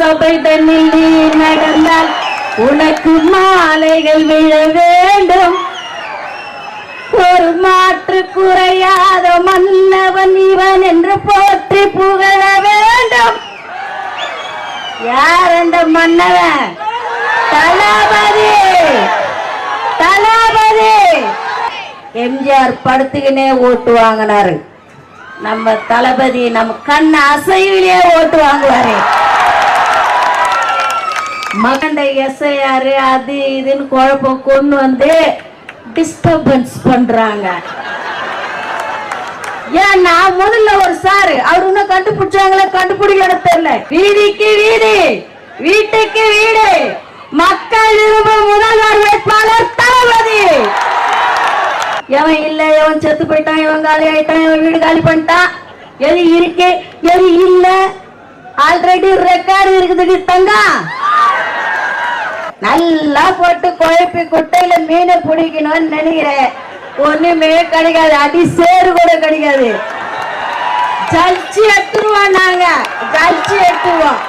சபை தன்னில் நீ நடந்தால் உனக்கு மாலைகள் விழ வேண்டும். ஒரு மாற்று குறையாத மன்னவன் இவன் என்று போற்றி புகழ வேண்டும். யார் அந்த மன்னவன்? தளபதி! தளபதி! எம்ஜிஆர் படுத்துக்கினே ஓட்டு வாங்கினாரு. நம்ம தளபதி நம்ம கண் அசைவிலே ஓட்டு வாங்குவாரு. மகண்ட எஸ்ஐஆர் அது இதுன்னு குழப்பம் கொண்டு வந்து டிஸ்டர்பன்ஸ் பண்றாங்க. ஏன் நான் முதல்ல ஒரு சாரு அவர் இன்னும் கண்டுபிடிச்சாங்களே கண்டுபிடிக்கல தெரியல. வீதிக்கு வீடு வீட்டுக்கு வீடு மக்கள் விரும்பும் முதல்வர் வேட்பாளர் தளபதி. எவன் இல்ல எவன் செத்து போயிட்டான் இவன் காலி ஆயிட்டான் இவன் வீடு காலி பண்ணிட்டான்? எது இருக்கு எது இல்ல. ஆல்ரெடி ரெக்கார்டு இருக்குது தங்கா நல்லா போட்டு குழப்பி குட்டையில மீனை பிடிக்கணும்னு நினைக்கிறேன். ஒண்ணுமே கிடைக்காது. அடி சேரு கூட கிடைக்காது. ஜல்ச்சி எடுத்துருவோம் நாங்க. ஜல்ச்சி எடுத்துருவோம்.